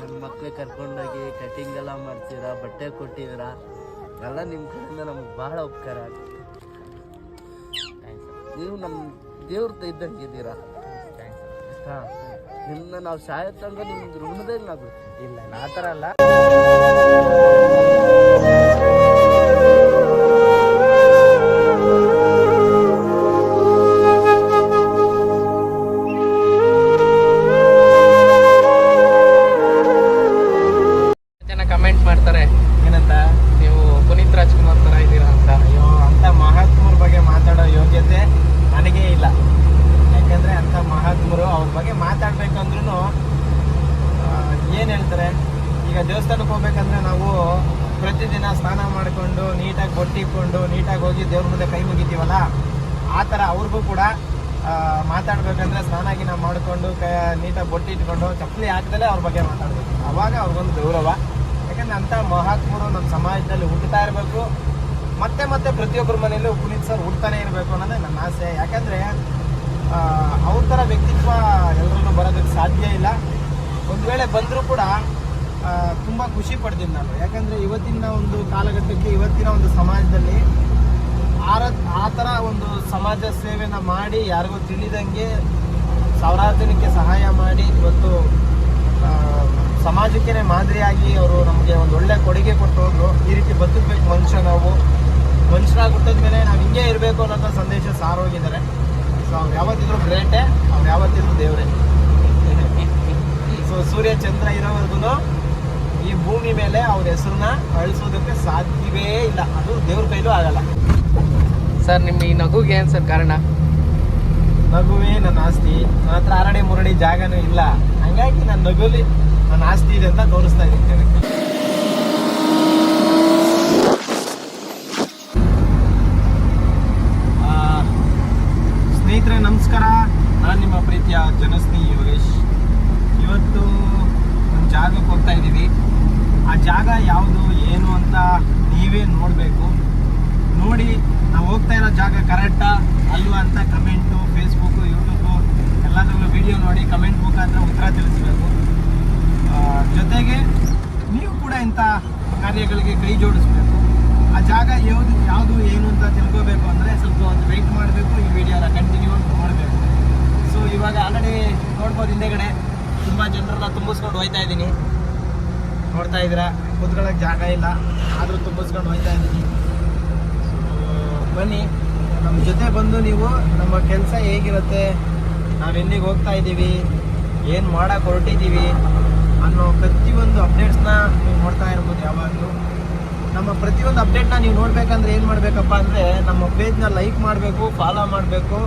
ನನ್ನ ಮಕ್ಳಿಗೆ ಕರ್ಕೊಂಡೋಗಿ ಕಟಿಂಗ್ ಎಲ್ಲ ಮಾಡ್ತೀರಾ, ಬಟ್ಟೆ ಕೊಟ್ಟಿದ್ದೀರಾ? ಎಲ್ಲ ನಿಮ್ಮ ಕಡೆಯಿಂದ ನಮ್ಗೆ ಭಾಳ ಉಪಕಾರ ಆಗುತ್ತೆ. ನೀವು ನಮ್ಮ ದೇವ್ರ ಇದ್ದಂಗೆ ಇದ್ದೀರಾ? ಹಾಂ ನಿಮ್ಮನ್ನ ನಾವು ಸಾಯತ್ತಂಗ ನಿಮ್ಮ ಋಣದಾಗ ನಾವು ಇಲ್ಲ ನಾ ಥರ ಅಲ್ಲ. ಮಾಡಿಕೊಂಡು ನೀಟಾಗಿ ಬೊಟ್ಟಿಕೊಂಡು ನೀಟಾಗಿ ಹೋಗಿ ದೇವ್ರ ಮುಂದೆ ಕೈ ಮುಗಿತೀವಲ್ಲ, ಆ ಥರ ಅವ್ರಿಗೂ ಕೂಡ ಮಾತಾಡ್ಬೇಕಂದ್ರೆ ಸ್ನಾನ ಗಿನ ಮಾಡಿಕೊಂಡು, ಕ ನೀಟಾಗಿ ಬೊಟ್ಟಿ ಇಟ್ಕೊಂಡು ಚಪ್ಪಲಿ ಹಾಕ್ದಲೇ ಅವ್ರ ಬಗ್ಗೆ ಮಾತಾಡಬೇಕು. ಅವಾಗ ಅವ್ರಿಗೊಂದು ಗೌರವ. ಯಾಕಂದ್ರೆ ಅಂಥ ಮಹಾತ್ಮರು ನಮ್ಮ ಸಮಾಜದಲ್ಲಿ ಹುಟ್ಟುತ್ತಾ ಇರಬೇಕು. ಮತ್ತೆ ಮತ್ತೆ ಪ್ರತಿಯೊಬ್ಬರ ಮನೆಯಲ್ಲೂ ಪುನೀತ್ ಸರ್ ಹುಡ್ತಾನೆ ಇರಬೇಕು ಅನ್ನೋದೇ ನನ್ನ ಆಸೆ. ಯಾಕಂದರೆ ಅವ್ರ ಥರ ವ್ಯಕ್ತಿತ್ವ ಎಲ್ಲರಲ್ಲೂ ಬರೋದಕ್ಕೆ ಸಾಧ್ಯ ಇಲ್ಲ. ಒಂದು ವೇಳೆ ಬಂದರೂ ಕೂಡ ತುಂಬ ಖುಷಿ ಪಡ್ತೀನಿ ನಾನು. ಯಾಕಂದರೆ ಇವತ್ತಿನ ಒಂದು ಕಾಲಘಟ್ಟಕ್ಕೆ ಇವತ್ತಿನ ಒಂದು ಸಮಾಜದಲ್ಲಿ ಆರ ಆ ಥರ ಒಂದು ಸಮಾಜ ಸೇವೆನ ಮಾಡಿ, ಯಾರಿಗೂ ತಿಳಿದಂಗೆ ಸಾವಿರಾರು ಜನಕ್ಕೆ ಸಹಾಯ ಮಾಡಿ, ಇವತ್ತು ಸಮಾಜಕ್ಕೆ ಮಾದರಿಯಾಗಿ ಅವರು ನಮಗೆ ಒಂದು ಒಳ್ಳೆ ಕೊಡುಗೆ ಕೊಟ್ಟು ಹೋದ್ರು. ಈ ರೀತಿ ಬದುಕಬೇಕು ಮನುಷ್ಯ ನಾವು. ಮನುಷ್ಯರಾಗಿ ಹುಟ್ಟಿದ ಮೇಲೆ ನಾವು ಹಿಂಗೆ ಇರಬೇಕು ಅನ್ನೋಂಥ ಸಂದೇಶ ಸಾರೋಗಿದ್ದಾರೆ ಸೊ ಅವ್ರು ಯಾವತ್ತಿದ್ರು ಗ್ರೇಟೆ, ಅವ್ರು ಯಾವತ್ತಿದ್ರು ದೇವರೇ. ಸೊ ಸೂರ್ಯ ಚಂದ್ರ ಇರೋವರೆಗೂ ಈ ಭೂಮಿ ಮೇಲೆ ಅವ್ರ ಹೆಸರನ್ನ ಅಳಿಸೋದಕ್ಕೆ ಸಾಧ್ಯವೇ ಇಲ್ಲ. ಅದು ದೇವ್ರ ಕೈಲೂ ಆಗಲ್ಲ. ಸರ್ ನಿಮ್ಮ ಈ ನಗುಗೆ ಏನು ಸರ್ ಕಾರಣ? ನಗುವೇ ನನ್ನ ಆಸ್ತಿ. ನನ್ನ ಹತ್ರ ಅರಡಿ ಮುರಡಿ ಜಾಗನೂ ಇಲ್ಲ. ಹಂಗಾಗಿ ನನ್ನ ನಗುಲಿ ನನ್ನ ಆಸ್ತಿ ಇದೆ ಅಂತ ತೋರಿಸ್ತಾ ಇದ್ದೀನಿ ಜನಕ್ಕೆ ಆ, ಸ್ನೇಹಿತರೆ ನಮಸ್ಕಾರ ನಾನು ನಿಮ್ಮ ಪ್ರೀತಿಯ ಜನಸ್ನೇಹಿ ಯೋಗೇಶ್ ಇವತ್ತು ಒಂದು ಜಾಗಕ್ಕೆ ಹೋಗ್ತಾ ಇದ್ದೀವಿ ಆ ಜಾಗ ಯಾವುದು ಏನು ಅಂತ ನೀವೇ ನೋಡಬೇಕು ನೋಡಿ ನಾವು ಹೋಗ್ತಾ ಇರೋ ಜಾಗ ಕರೆಕ್ಟಾ ಅಲ್ವಾ ಅಂತ ಕಮೆಂಟು ಫೇಸ್ಬುಕ್ ಯೂಟ್ಯೂಬು, ಎಲ್ಲದರಲ್ಲೂ ವಿಡಿಯೋ ನೋಡಿ ಕಮೆಂಟ್ ಮುಖಾಂತರ ಉತ್ತರ ತಿಳಿಸ್ಬೇಕು. ಜೊತೆಗೆ ನೀವು ಕೂಡ ಇಂಥ ಕಾರ್ಯಗಳಿಗೆ ಕೈ ಜೋಡಿಸ್ಬೇಕು. ಆ ಜಾಗ ಯಾವುದು ಯಾವುದು, ಏನು ಅಂತ ತಿಳ್ಕೋಬೇಕು ಅಂದರೆ ಸ್ವಲ್ಪ ಒಂದು ವೆಯ್ಟ್ ಮಾಡಬೇಕು, ಈ ವಿಡಿಯೋನ ಕಂಟಿನ್ಯೂ ಮಾಡಬೇಕು. ಸೊ ಇವಾಗ ಆಲ್ರೆಡಿ ನೋಡ್ಬೋದು ಹಿಂದೆಗಡೆ ತುಂಬ ಜನರನ್ನ ತುಂಬಿಸ್ಕೊಂಡು ಹೋಯ್ತಾ ಇದ್ದೀನಿ. ನೋಡ್ತಾ ಇದ್ದೀರಾ? ಕುತ್ಕೊಳ್ಳೋಕ್ಕೆ ಜಾಗ ಇಲ್ಲ, ಆದರೂ ತುಂಬಿಸ್ಕೊಂಡು ಹೋಯ್ತಾ ಇದ್ದೀನಿ. ಬನ್ನಿ. ನಮ್ಮ ಜೊತೆ ಬಂದು ನೀವು ನಮ್ಮ ಕೆಲಸ ಹೇಗಿರುತ್ತೆ, ನಾವು ಎಲ್ಲಿಗೆ ಹೋಗ್ತಾ ಇದ್ದೀವಿ, ಏನು ಮಾಡೋಕೆ ಹೊರಟಿದ್ದೀವಿ ಅನ್ನೋ ಪ್ರತಿಯೊಂದು ಅಪ್ಡೇಟ್ಸ್ನ ನೀವು ನೋಡ್ತಾ ಇರ್ಬೋದು ಯಾವಾಗಲೂ. ನಮ್ಮ ಪ್ರತಿಯೊಂದು ಅಪ್ಡೇಟ್ನ ನೀವು ನೋಡಬೇಕಂದ್ರೆ ಏನು ಮಾಡಬೇಕಪ್ಪ ಅಂದರೆ ನಮ್ಮ ಪೇಜ್ನ ಲೈಕ್ ಮಾಡಬೇಕು ಫಾಲೋ ಮಾಡಬೇಕು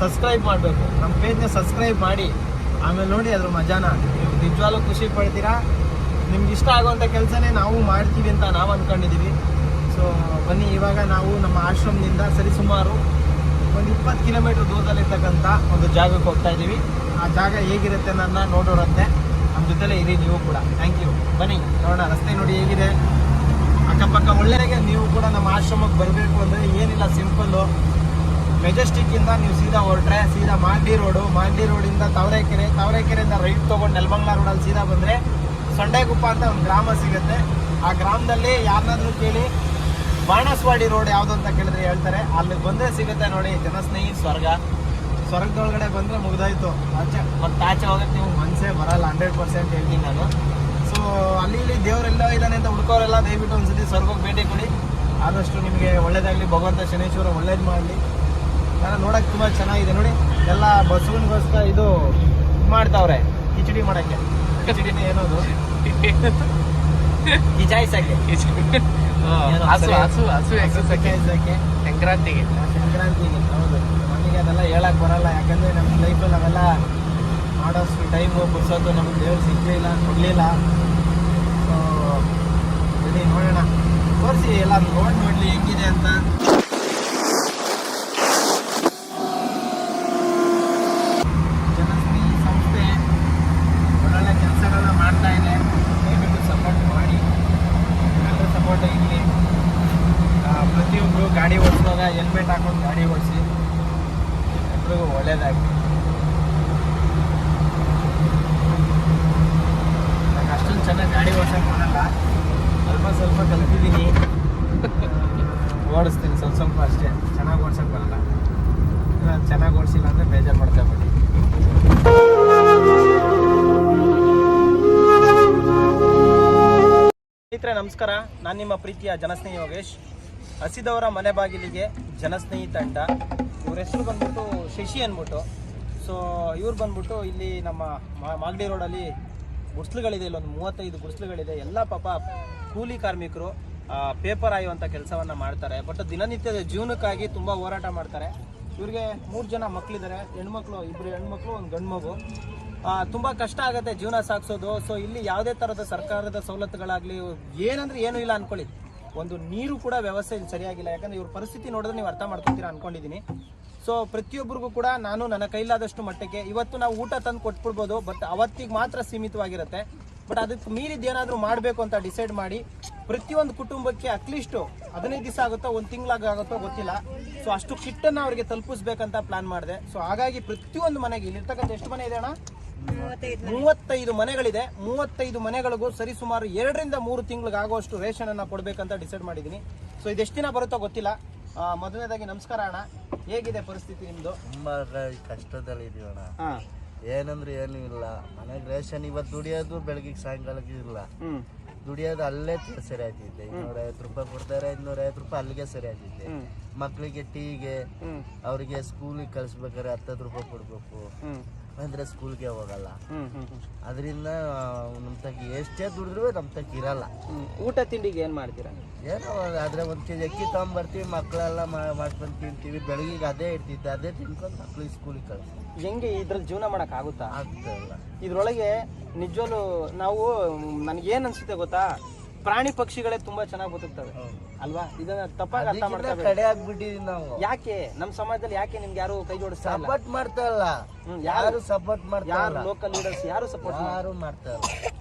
ಸಬ್ಸ್ಕ್ರೈಬ್ ಮಾಡಬೇಕು. ನಮ್ಮ ಪೇಜ್ನ ಸಬ್ಸ್ಕ್ರೈಬ್ ಮಾಡಿ, ಆಮೇಲೆ ನೋಡಿ ಅದ್ರ ಮಜಾನ. ನೀವು ನಿಜವಾಗ್ಲೂ ಖುಷಿ ಪಡ್ತೀರಾ? ನಿಮ್ಗೆ ಇಷ್ಟ ಆಗುವಂಥ ಕೆಲಸನೇ ನಾವು ಮಾಡ್ತೀವಿ ಅಂತ ನಾವು ಅಂದ್ಕೊಂಡಿದ್ದೀವಿ ಸೊ ಬನ್ನಿ, ಇವಾಗ ನಾವು ನಮ್ಮ ಆಶ್ರಮದಿಂದ ಸರಿಸುಮಾರು ಒಂದು ಇಪ್ಪತ್ತು ಕಿಲೋಮೀಟ್ರ್ ದೂರದಲ್ಲಿರ್ತಕ್ಕಂಥ ಒಂದು ಜಾಗಕ್ಕೆ ಹೋಗ್ತಾ ಇದ್ದೀವಿ. ಆ ಜಾಗ ಹೇಗಿರುತ್ತೆ ನನ್ನ ನೋಡೋರಂತೆ. ನಮ್ಮ ಜೊತೆಲೇ ಇರಿ, ನೀವು ಕೂಡ. ಥ್ಯಾಂಕ್ ಯು ಬನ್ನಿ, ನೋಡೋಣ. ರಸ್ತೆ ನೋಡಿ ಹೇಗಿದೆ. ಅಕ್ಕಪಕ್ಕ ಒಳ್ಳೆಗೆ ನೀವು ಕೂಡ ನಮ್ಮ ಆಶ್ರಮಕ್ಕೆ ಬರಬೇಕು ಅಂದರೆ ಏನಿಲ್ಲ ಸಿಂಪಲ್ಲು ಮೆಜೆಸ್ಟಿಕ್ಕಿಂದ ನೀವು ಸೀದಾ ಹೊರಟ್ರೆ ಸೀದಾ ಮಾಂಡಿ ರೋಡು. ಮಾಂಡಿ ರೋಡಿಂದ ತಾವರೆಕೆರೆ, ತಾವರೆಕೆರೆಯಿಂದ ರೈಟ್ ತೊಗೊಂಡು ನೆಲಮಂಗ್ಲ ರೋಡಲ್ಲಿ ಸೀದಾ ಬಂದರೆ, ಸಂಡೇಗುಪ್ಪ ಅಂತ ಒಂದು ಗ್ರಾಮ ಸಿಗುತ್ತೆ. ಆ ಗ್ರಾಮದಲ್ಲಿ ಯಾರನ್ನಾದರೂ ಕೇಳಿ ಬಾಣಸ್ವಾಡಿ ರೋಡ್ ಯಾವುದು ಅಂತ ಕೇಳಿದ್ರೆ ಹೇಳ್ತಾರೆ. ಅಲ್ಲಿ ಬಂದರೆ ಸಿಗುತ್ತೆ ನೋಡಿ ಜನಸ್ನೇಹಿ ಸ್ವರ್ಗ. ಸ್ವರ್ಗದೊಳಗಡೆ ಬಂದರೆ ಮುಗ್ದಾಯ್ತು. ಆಚೆ ಮತ್ತೆ ಆಚೆ ಹೋಗಕ್ಕೆ ನೀವು ಮನಸ್ಸೇ ಬರಲ್ಲ ಹಂಡ್ರೆಡ್ ಪರ್ಸೆಂಟ್ ಹೇಳ್ತೀನಿ ನಾನು. ಸೊ ಅಲ್ಲಿ ಇಲ್ಲಿ ದೇವರೆಲ್ಲ ಇದ್ದಾನೆ ಅಂತ ಹುಡ್ಕೋರೆಲ್ಲ ದಯವಿಟ್ಟು ಒಂದ್ಸತಿ ಸ್ವರ್ಗಕ್ಕೆ ಭೇಟಿ ಕೊಡಿ. ಆದಷ್ಟು ನಿಮಗೆ ಒಳ್ಳೇದಾಗಲಿ. ಭಗವಂತ ಶನೇಶ್ವರ ಒಳ್ಳೇದು ಮಾಡಲಿ. ನಾನು ನೋಡೋಕೆ ತುಂಬ ಚೆನ್ನಾಗಿದೆ ನೋಡಿ. ಎಲ್ಲ ಬಸವನಿಗೋಸ್ಕರ ಇದು ಇದ್ ಮಾಡ್ತಾವ್ರೆ. ಕಿಚಡಿ ಮಾಡೋಕ್ಕೆ. ಕಿಚಡಿನೇ ಏನೋದು? ಕಿಚಾಯಿಸಕ್ಕೆ. ಏನೋ ಹಸು. ಹಸು ಹಸು ಕಿಚಾಯಿಸಕ್ಕೆ ಸಂಕ್ರಾಂತಿಗೆ. ಸಂಕ್ರಾಂತಿಗೆ ಹೌದು. ನಮಗೆ ಅದೆಲ್ಲ ಹೇಳಕ್ ಬರಲ್ಲ. ಯಾಕಂದ್ರೆ ನಮ್ಮ ಲೈಫಲ್ಲಿ ನಾವೆಲ್ಲ ಮಾಡೋಷ್ಟು ಟೈಮು ಪುರ್ಸೋದು ನಮ್ಗೆ ದೇವ್ರು ಸಿಗ್ಲಿಲ್ಲ ಕೊಡಲಿಲ್ಲ. ಸೊ ಇಲ್ಲಿ ನೋಡೋಣ. ತೋರಿಸಿ ಎಲ್ಲ ನೋಡಿ ನೋಡಲಿ ಹೆಂಗಿದೆ ಅಂತ. ಸ್ನೇಹಿತರೆ, ನಮಸ್ಕಾರ. ನಾನು ನಿಮ್ಮ ಪ್ರೀತಿಯ ಜನಸ್ನೇಹಿ ಯೋಗೇಶ್. ಹಸಿದವರ ಮನೆ ಬಾಗಿಲಿಗೆ ಜನಸ್ನೇಹಿ ತಂಡ. ಇವ್ರ ಹೆಸರು ಬಂದ್ಬಿಟ್ಟು ಶಶಿ ಅಂದ್ಬಿಟ್ಟು. ಸೊ ಇವ್ರು ಬಂದ್ಬಿಟ್ಟು ಇಲ್ಲಿ ನಮ್ಮ ಮಾಗಡಿ ರೋಡಲ್ಲಿ ಗುಡ್ಸ್ಲುಗಳಿದೆ ಇಲ್ಲೊಂದು ಮೂವತ್ತೈದು ಗುಡ್ಸ್ಲುಗಳಿದೆ ಎಲ್ಲ ಪಾಪ ಕೂಲಿ ಕಾರ್ಮಿಕರು ಪೇಪರ್ ಆಯುವಂಥ ಕೆಲಸವನ್ನು ಮಾಡ್ತಾರೆ. ಬಟ್ ದಿನನಿತ್ಯದ ಜೀವನಕ್ಕಾಗಿ ತುಂಬ ಹೋರಾಟ ಮಾಡ್ತಾರೆ. ಇವ್ರಿಗೆ ಮೂರು ಜನ ಮಕ್ಕಳಿದ್ದಾರೆ ಹೆಣ್ಮಕ್ಳು ಇಬ್ಬರು ಹೆಣ್ಮಕ್ಳು, ಒಂದು ಗಂಡು ಮಗು ತುಂಬಾ ಕಷ್ಟ ಆಗುತ್ತೆ ಜೀವನ ಸಾಗಿಸೋದು. ಸೊ ಇಲ್ಲಿ ಯಾವುದೇ ತರದ ಸರ್ಕಾರದ ಸವಲತ್ತುಗಳಾಗ್ಲಿ, ಏನಂದ್ರೆ ಏನು ಇಲ್ಲ ಅನ್ಕೊಳ್ಳಿ. ಒಂದು ನೀರು ಕೂಡ ವ್ಯವಸ್ಥೆ ಇಲ್ಲಿ ಸರಿಯಾಗಿಲ್ಲ. ಯಾಕಂದ್ರೆ ಇವ್ರ ಪರಿಸ್ಥಿತಿ ನೋಡಿದ್ರೆ ನೀವು ಅರ್ಥ ಮಾಡ್ಕೊತೀರಾ ಅನ್ಕೊಂಡಿದೀನಿ. ಸೊ ಪ್ರತಿಯೊಬ್ಬರಿಗೂ ಕೂಡ ನಾನು ನನ್ನ ಕೈಲಾದಷ್ಟು ಮಟ್ಟಕ್ಕೆ ಇವತ್ತು ನಾವು ಊಟ ತಂದು ಕೊಟ್ಬಿಡ್ಬೋದು ಬಟ್ ಅವತ್ತಿಗೆ ಮಾತ್ರ ಸೀಮಿತವಾಗಿರುತ್ತೆ. ಬಟ್ ಅದಕ್ಕೆ ಮೀರಿದ ಏನಾದರೂ ಮಾಡಬೇಕು ಅಂತ ಡಿಸೈಡ್ ಮಾಡಿ, ಪ್ರತಿಯೊಂದು ಕುಟುಂಬಕ್ಕೆ ಅಟ್ಲೀಸ್ಟ್ ಹದಿನೈದು ದಿವಸ ಆಗುತ್ತೋ, ಒಂದು ತಿಂಗಳಾಗ ಆಗುತ್ತೋ ಗೊತ್ತಿಲ್ಲ. ಸೊ ಅಷ್ಟು ಕಿಟ್ಟನ್ನು ಅವರಿಗೆ ತಲುಪಿಸ್ಬೇಕಂತ ಪ್ಲಾನ್ ಮಾಡಿದೆ. ಸೊ ಹಾಗಾಗಿ ಪ್ರತಿಯೊಂದು ಮನೆಗೆ, ಇಲ್ಲಿರ್ತಕ್ಕಂಥ ಎಷ್ಟು ಮನೆ ಇದೆ ಅಣ್ಣ? ಮೂವತ್ತೈದು ಮನೆಗಳಿದೆ. ಮೂವತ್ತೈದು ಮನೆಗಳಿಗೂ ಸರಿ ಸುಮಾರು ಎರಡರಿಂದ ಮೂರು ತಿಂಗಳಿಗಾಗುವಷ್ಟು ರೇಷನ್ ಅನ್ನ ಕೊಡ್ಬೇಕಂತ ಡಿಸೈಡ್ ಮಾಡಿದ್ದೀನಿ. ಸೊ ಇದೆಷ್ಟು ದಿನ ಬರುತ್ತೋ ಗೊತ್ತಿಲ್ಲ. ಆ, ಮೊದಲನೇದಾಗಿ ನಮಸ್ಕಾರ ಅಣ್ಣ. ಹೇಗಿದೆ ಪರಿಸ್ಥಿತಿ ನಿಮ್ದು? ತುಂಬಾ ಕಷ್ಟದಲ್ಲಿ ಇದೀವಣ್ಣ ಹಾ. ಏನಂದ್ರೆ ಏನು ಇಲ್ಲ. ಮನೆಗೆ ರೇಷನ್ ಇವತ್ತು ದುಡಿಯೋದು ಬೆಳಗ್ಗೆ ಸಾಯಂಕಾಲಕ್ಕೆ ಇಲ್ಲ. ದುಡಿಯೋದು ಅಲ್ಲೇ ಸರಿ ಆಗ್ತಿದ್ದೆ ಇನ್ನೂರ ಐವತ್ತು ರೂಪಾಯಿ ಕೊಡ್ತಾರೆ ಇನ್ನೂರ ಐವತ್ತು ರೂಪಾಯಿ ಅಲ್ಲಿಗೆ ಸರಿ ಆಗ್ತಿದ್ದೆ ಮಕ್ಕಳಿಗೆ ಟೀಗೆ ಅವರಿಗೆ ಸ್ಕೂಲಿಗೆ ಕಳಿಸ್ಬೇಕಾದ್ರೆ ಹತ್ತತ್ತು ರೂಪಾಯಿ ಕೊಡ್ಬೇಕು. ಅಂದ್ರೆ ಸ್ಕೂಲ್ಗೆ ಹೋಗಲ್ಲ. ಅದರಿಂದ ನಮ್ಮ ತಗ ಎಷ್ಟೇ ದುಡಿದ್ರು ನಮ್ಮ ತಗ ಇರಲ್ಲ. ಊಟ ತಿಂಡಿಗೆ ಏನ್ ಮಾಡ್ತೀರಾ ಏನೋ ಆದ್ರೆ ಒಂದು ಕೆಜಿ ಅಕ್ಕಿ ತಗೊಂಬರ್ತೀವಿ ಮಕ್ಕಳೆಲ್ಲ ಮಾಡ್ಕೊಂಡು ತಿಂತೀವಿ. ಬೆಳಗ್ಗೆ ಅದೇ ಇರ್ತಿತ್ತು ಅದೇ ತಿನ್ಕೊಂಡು ಮಕ್ಳಿಗೆ ಸ್ಕೂಲಿಗೆ ಕಳಿಸ್ತೀವಿ ಹೆಂಗೆ ಇದ್ರಲ್ಲಿ ಜೀವನ ಮಾಡಕ್ ಆಗುತ್ತಾ? ಆಗ್ತಾ ಇದ್ರೊಳಗೆ ನಿಜವಲ್ಲೂ ನಾವು ನನಗೇನು ಅನ್ಸುತ್ತೆ ಗೊತ್ತಾ? ಪ್ರಾಣಿ ಪಕ್ಷಿಗಳೇ ತುಂಬಾ ಚೆನ್ನಾಗಿ ಬದುಕ್ತವೆ. ಅಲ್ವಾ? ಇದನ್ನ ತಪ್ಪಾಗಿ ಅರ್ಥ ಮಾಡ್ತಾರೆ ಮಾಡ್ಕೋಬೇಕು. ಕಡೆ ಆಗ್ಬಿಟ್ಟಿದೀವಿ ನಾವು. ಯಾಕೆ? ನಮ್ಮ ಸಮಾಜದಲ್ಲಿ ಯಾಕೆ ನಿಮ್ಗೆ ಯಾರು ಕೈ ಜೋಡಿಸ್ತಾ ಇಲ್ಲ? ಸಪೋರ್ಟ್ ಮಾಡ್ತಾ ಇಲ್ಲ. ಯಾರು? ಸಪೋರ್ಟ್ ಮಾಡ್ತಾ ಯಾರು ಲೋಕಲ್ ಲೀಡರ್ಸ್ ಯಾರು ಸಪೋರ್ಟ್ ಯಾರು ಮಾಡ್ತಾ ಇಲ್ಲ?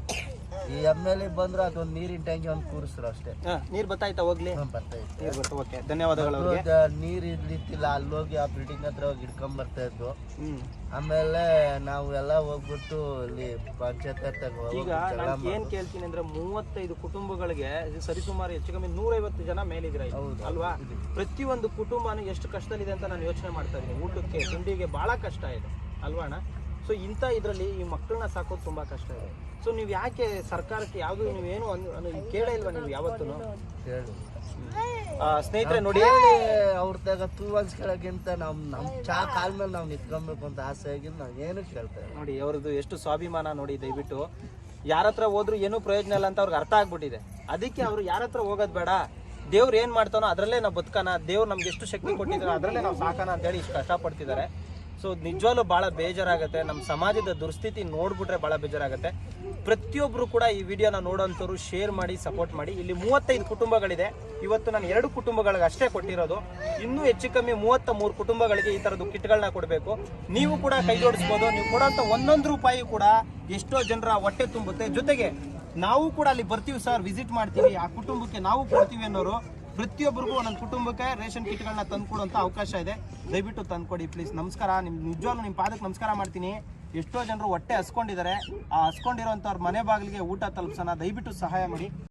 ಈ ಎಂ ಎಲ್ ಎ ಬಂದ್ರೆ ಅದೊಂದು ನೀರಿನ ಟ್ಯಾಂಕಿ ಒಂದು ಕೂರಿಸ್ರು ಅಷ್ಟೇ. ನೀರು ಬರ್ತಾಯ್ತಾ ಹೋಗ್ಲಿ? ಹ್ಮ್, ಬರ್ತೈತೆ ನೀರ್ ಬರ್ತಾ ಓಕೆ ಧನ್ಯವಾದಗಳು ಅವ್ರಿಗೆ. ನೀರ್ ಇರ್ಲಿತ್ತಿಲ್ಲ ಅಲ್ಲಿ ಹೋಗಿ ಆ ಬಿಲ್ಡಿಂಗ್ ಹತ್ರ ಹೋಗಿ ಹಿಡ್ಕೊಂಡ್ ಬರ್ತಾ ಆಮೇಲೆ ನಾವು ಎಲ್ಲ ಹೋಗ್ಬಿಟ್ಟು ಇಲ್ಲಿ ಪಂಚಾಯತ್ ಹತ್ರ ಹೋಗಿ ಈಗ ಜಗಳ ನಾನು ಏನ್ ಕೇಳ್ತೀನಿ ಅಂದ್ರೆ ಮೂವತ್ತೈದು ಕುಟುಂಬಗಳಿಗೆ ಸರಿಸುಮಾರು ಹೆಚ್ಚು ಕಮ್ಮಿ ನೂರೈವತ್ತು ಜನ ಮೇಲಿದ್ರೆ ಹೌದು. ಅಲ್ವಾ? ಪ್ರತಿಯೊಂದು ಕುಟುಂಬನೂ ಎಷ್ಟು ಕಷ್ಟದಲ್ಲಿದೆ ಅಂತ ನಾನು ಯೋಚನೆ ಮಾಡ್ತಾ ಇದ್ದೀನಿ. ಊಟಕ್ಕೆ ತಿಂಡಿಗೆ ಬಹಳ ಕಷ್ಟ ಇದೆ. ಅಲ್ವಾ ಅಣ್ಣ? ಸೊ ಇಂಥ ಇದರಲ್ಲಿ ಈ ಮಕ್ಕಳನ್ನ ಸಾಕೋದು ತುಂಬಾ ಕಷ್ಟ ಇದೆ. ಸೊ ನೀವು ಯಾಕೆ ಸರ್ಕಾರಕ್ಕೆ ಯಾವುದು ನೀವೇನು ಕೇಳೇ ಇಲ್ವಾ ನೀವು ಯಾವತ್ತೂ ಹೇಳು ಸ್ನೇಹಿತರೆ ನೋಡಿ. ಅವ್ರದಾಗ ತಗ ತೂ ಅನ್ಸ್ಕೊಳಕ್ಕಿಂತ ನಮ್ ನಮ್ ಚಾ ಕಾಲ್ ಮೇಲೆ ನಾವು ನಿಂತ್ಕೊಬೇಕು ಅಂತ ಆಸೆ ಆಗಿದ್ದು ನಾವ್ ಏನು ಕೇಳ್ತೇವೆ ನೋಡಿ ಅವ್ರದ್ದು ಎಷ್ಟು ಸ್ವಾಭಿಮಾನ ನೋಡಿ ದಯವಿಟ್ಟು. ಯಾರ ಹತ್ರ ಹೋದ್ರು ಏನೂ ಪ್ರಯೋಜನ ಇಲ್ಲ ಅಂತ ಅವ್ರಿಗೆ ಅರ್ಥ ಆಗ್ಬಿಟ್ಟಿದೆ. ಅದಕ್ಕೆ ಅವ್ರು ಯಾರ ಹತ್ರ ಹೋಗೋದು ಬೇಡ. ದೇವ್ರು ಏನ್ ಮಾಡ್ತಾನೋ ಅದರಲ್ಲೇ ನಾವು ಬದುಕೋಣ. ದೇವ್ರು ನಮ್ಗೆ ಎಷ್ಟು ಶಕ್ತಿ ಕೊಟ್ಟಿದ್ದಾರೆ ಅದರಲ್ಲೇ ನಾವು ಸಾಕನ ಅಂತೇಳಿ ಇಷ್ಟು ಕಷ್ಟಪಡ್ತಿದ್ದಾರೆ ಸೊ ನಿಜವಾಗ್ಲೂ ಭಾಳ ಬೇಜಾರಾಗುತ್ತೆ. ನಮ್ಮ ಸಮಾಜದ ದುರ್ಸ್ಥಿತಿ ನೋಡ್ಬಿಟ್ರೆ ಭಾಳ ಬೇಜಾರಾಗುತ್ತೆ. ಪ್ರತಿಯೊಬ್ಬರು ಕೂಡ ಈ ವಿಡಿಯೋನ ನೋಡೋಂಥವ್ರು ಶೇರ್ ಮಾಡಿ ಸಪೋರ್ಟ್ ಮಾಡಿ. ಇಲ್ಲಿ ಮೂವತ್ತೈದು ಕುಟುಂಬಗಳಿದೆ. ಇವತ್ತು ನಾನು ಎರಡು ಕುಟುಂಬಗಳಿಗೆ ಅಷ್ಟೇ ಕೊಟ್ಟಿರೋದು. ಇನ್ನೂ ಹೆಚ್ಚು ಕಮ್ಮಿ ಮೂವತ್ತ ಮೂರು ಕುಟುಂಬಗಳಿಗೆ ಈ ಥರದ್ದು ಕಿಟ್ಗಳನ್ನ ಕೊಡಬೇಕು. ನೀವು ಕೂಡ ಕೈ ಜೋಡಿಸ್ಬೋದು. ನೀವು ಕೊಡೋಂಥ ಒಂದೊಂದು ರೂಪಾಯಿ ಕೂಡ ಎಷ್ಟೋ ಜನರ ಹೊಟ್ಟೆ ತುಂಬುತ್ತೆ. ಜೊತೆಗೆ ನಾವು ಕೂಡ ಅಲ್ಲಿ ಬರ್ತೀವಿ ಸರ್ ವಿಸಿಟ್ ಮಾಡ್ತೀವಿ. ಆ ಕುಟುಂಬಕ್ಕೆ ನಾವು ಕೊಡ್ತೀವಿ ಅನ್ನೋರು ಪ್ರತಿಯೊಬ್ಬರಿಗೂ ಒಂದೊಂದು ಕುಟುಂಬಕ್ಕೆ ರೇಷನ್ ಕಿಟ್ಗಳನ್ನ ತಂದುಕೊಡುವಂತ ಅವಕಾಶ ಇದೆ. ದಯವಿಟ್ಟು ತಂದುಕೊಡಿ ಪ್ಲೀಸ್ ನಮಸ್ಕಾರ. ನಿಮ್ ನಿಜವಾಗ್ಲೂ ನಿಮ್ಮ ಪಾದಕ್ಕೆ ನಮಸ್ಕಾರ ಮಾಡ್ತೀನಿ. ಎಷ್ಟೋ ಜನರು ಹೊಟ್ಟೆ ಹಸ್ಕೊಂಡಿದ್ದಾರೆ. ಆ ಹಸ್ಕೊಂಡಿರೋಂಥವ್ರ ಮನೆ ಬಾಗಿಲಿಗೆ ಊಟ ತಲುಪಿಸೋಣ. ದಯವಿಟ್ಟು ಸಹಾಯ ಮಾಡಿ.